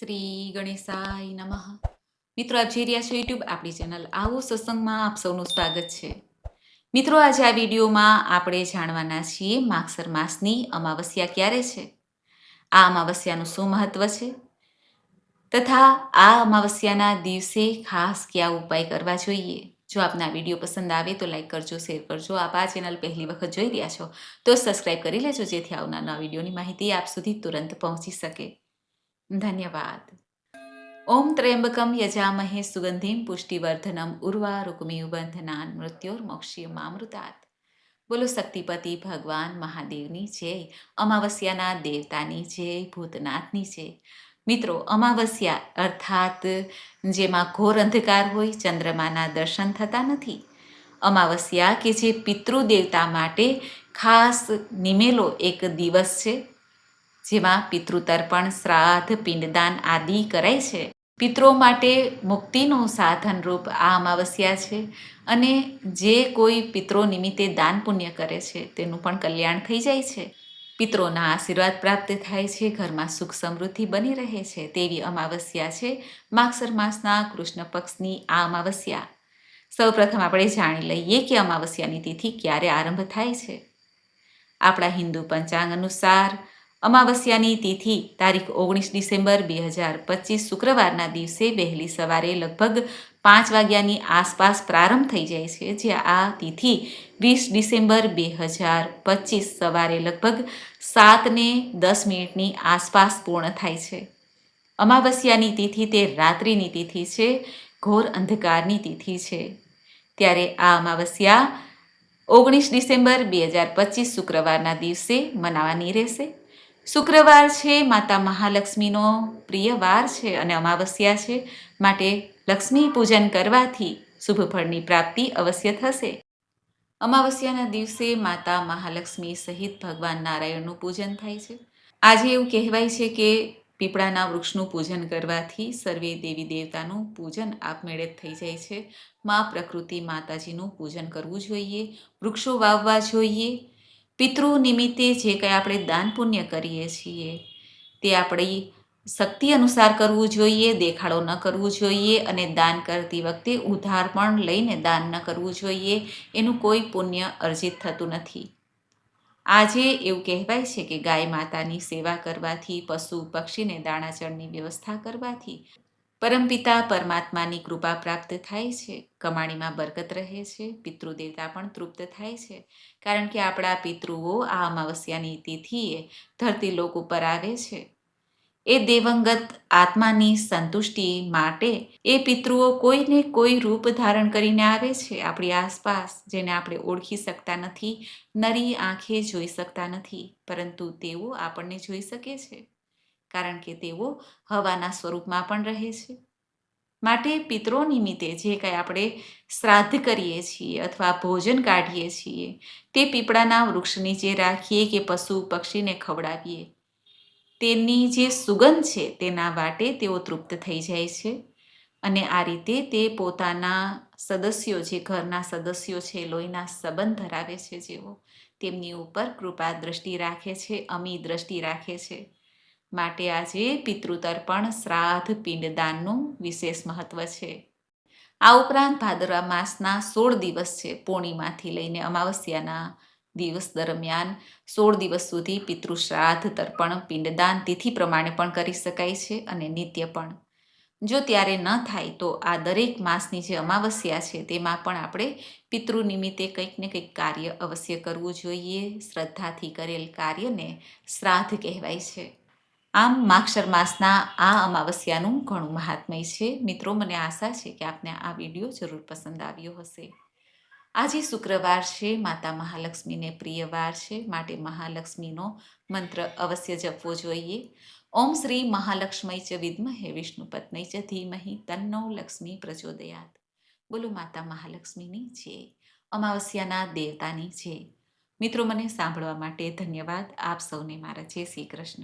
શ્રી ગણેશાય નમઃ. મિત્રો, આપ જોઈ રહ્યા છો યુટ્યુબ આપણી ચેનલ આવો સત્સંગમાં આપ સૌનું સ્વાગત છે. મિત્રો, આજે આ વિડીયોમાં આપણે જાણવાના છીએ માગસર માસની અમાવસ્યા ક્યારે છે? આ અમાવસ્યાનું શું મહત્વ છે? તથા આ અમાવસ્યાના દિવસે ખાસ કયા ઉપાય કરવા જોઈએ? જો આપને આ વીડિયો પસંદ આવે તો લાઈક કરજો, શેર કરજો. આપ આ ચેનલ પહેલી વખત જોઈ રહ્યા છો તો સબસ્ક્રાઈબ કરી લેજો જેથી આવનાર વિડીયોની માહિતી આપ સુધી તુરંત પહોંચી શકે. ધન્યવાદ ઓમ ત્ર્યંબકમ યજામહે સુગંધિમ પુષ્ટિવર્ધનમ ઉર્વારુકમિવ બંધનાન મૃત્યોર્મોક્ષ્યમામૃતાત બોલો શક્તિપતિ ભગવાન મહાદેવની જય અમાવસ્યાના દેવતાની જય ભૂતનાથની જય મિત્રો અમાવસ્યા અર્થાત જેમાં ઘોર અંધકાર હોય ચંદ્રમાના દર્શન થતા નથી અમાવસ્યા કે જે પિતૃદેવતા માટે ખાસ નિમેલો એક દિવસ છે જેમાં પિતૃતર્પણ, શ્રાદ્ધ, પિંડદાન આદિ કરાય છે. પિતરો માટે મુક્તિનું સાધનરૂપ આ અમાવસ્યા છે અને જે કોઈ પિતૃ નિમિત્તે દાન પુણ્ય કરે છે તેનું પણ કલ્યાણ થઈ જાય છે. પિત્રોના આશીર્વાદ પ્રાપ્ત થાય છે, ઘરમાં સુખ સમૃદ્ધિ બની રહે છે તેવી અમાવસ્યા છે માગસર માસના કૃષ્ણ પક્ષની આ અમાવસ્યા. સૌપ્રથમ આપણે જાણી લઈએ કે અમાવસ્યાની તિથિ ક્યારે આરંભ થાય છે. આપણા હિન્દુ પંચાંગ અનુસાર અમાવસ્યાની તિથિ તારીખ ઓગણીસ ડિસેમ્બર બે હજાર પચીસ શુક્રવારના દિવસે વહેલી સવારે લગભગ પાંચ વાગ્યાની આસપાસ પ્રારંભ થઈ જાય છે જે આ તિથિ વીસ ડિસેમ્બર બે હજાર પચીસ સવારે લગભગ સાતને દસ મિનિટની આસપાસ પૂર્ણ થાય છે. અમાવસ્યાની તિથિ તે રાત્રિની તિથિ છે, ઘોર અંધકારની તિથિ છે. ત્યારે આ અમાવસ્યા ઓગણીસ ડિસેમ્બર બે હજાર પચીસ શુક્રવારના દિવસે મનાવવાની રહેશે. શુક્રવાર છે, માતા મહાલક્ષ્મીનો પ્રિય વાર છે અને અમાવસ્યા છે. માટે લક્ષ્મી પૂજન કરવાથી શુભ ફળની પ્રાપ્તિ અવશ્ય થશે. અમાવસ્યાના દિવસે માતા મહાલક્ષ્મી સહિત ભગવાન નારાયણનું પૂજન થાય છે. આજે એવું કહેવાય છે કે પીપળાના વૃક્ષનું પૂજન કરવાથી સર્વે દેવી દેવતાનું પૂજન આપમેળે થઈ જાય છે. મા પ્રકૃતિ માતાજીનું પૂજન કરવું જોઈએ. વૃક્ષો વાવવા જોઈએ. પિતૃ નિમિત્તે જે કંઈ આપણે દાન પુણ્ય કરીએ છીએ, તે આપણી શક્તિ અનુસાર કરવું જોઈએ, દેખાડો ન કરવું જોઈએ અને દાન કરતી વખતે ઉધાર પણ લઈને દાન ન કરવું જોઈએ, એનું કોઈ પુણ્ય અર્જિત થતું નથી. આજે એવું કહેવાય છે કે ગાય માતાની સેવા કરવાથી, પશુ પક્ષીને દાણાચળની વ્યવસ્થા કરવાથી પરમપિતા પરમાત્માની કૃપા પ્રાપ્ત થાય છે, કમાણીમાં બરકત રહે છે, પિતૃદેવતા પણ તૃપ્ત થાય છે. કારણ કે આપણા પિતૃઓ આ અમાવસ્યાની તિથિએ ધરતી લોક ઉપર આવે છે. એ દેવંગત આત્માની સંતુષ્ટિ માટે એ પિતૃઓ કોઈને કોઈ રૂપ ધારણ કરીને આવે છે. આપણી આસપાસ જેને આપણે ઓળખી શકતા નથી, નરી આંખે જોઈ શકતા નથી, પરંતુ તેઓ આપણને જોઈ શકે છે. કારણ કે તેઓ હવાના સ્વરૂપમાં પણ રહે છે. માટે પિત્રો નિમિત્તે જે કંઈ આપણે શ્રાદ્ધ કરીએ છીએ અથવા ભોજન કાઢીએ છીએ, તે પીપળાના વૃક્ષ નીચે રાખીએ કે પશુ પક્ષીને ખવડાવીએ. તેની જે સુગંધ છે તેના વાટે તેઓ તૃપ્ત થઈ જાય છે. અને આ રીતે તે પોતાના સદસ્યો, જે ઘરના સદસ્યો છે, લોહીના સંબંધ ધરાવે છે જેઓ, તેમની ઉપર કૃપા દ્રષ્ટિ રાખે છે અમી દ્રષ્ટિ રાખે છે. માટે આજે પિતૃતર્પણ શ્રાદ્ધ પિંડદાનનું વિશેષ મહત્વ છે. આ ઉપરાંત ભાદરવા માસના સોળ દિવસ છે પૂર્ણિમાથી લઈને અમાવસ્યાના દિવસ દરમિયાન સોળ દિવસ સુધી પિતૃ શ્રાદ્ધ તર્પણ, પિંડદાન તિથિ પ્રમાણે પણ કરી શકાય છે અને નિત્ય પણ. જો ત્યારે ન થાય તો આ દરેક માસની જે અમાવસ્યા છે તેમાં પણ આપણે પિતૃ નિમિત્તે કંઈક ને કંઈક કાર્ય અવશ્ય કરવું જોઈએ. શ્રદ્ધાથી કરેલ કાર્યને શ્રાદ્ધ કહેવાય છે. આમ માક્ષર માસના આ અમાવસ્યાનું ઘણું મહાત્મય છે. મિત્રો, મને આશા છે કે આપને આ વીડિયો જરૂર પસંદ આવ્યો હશે. આજે શુક્રવાર છે, માતા મહાલક્ષ્મીને પ્રિય વાર છે. માટે મહાલક્ષ્મીનો મંત્ર અવશ્ય જપવો જોઈએ. ઓમ શ્રી મહાલક્ષ્મી ચ વિદ્મહે વિષ્ણુ પત્ની ચ ધીમહી તન્નો લક્ષ્મી પ્રચોદયાત. બોલો માતા મહાલક્ષ્મીની છે અમાવસ્યાના દેવતાની છે મિત્રો, મને સાંભળવા માટે ધન્યવાદ. આપ સૌને મારા જય શ્રી કૃષ્ણ.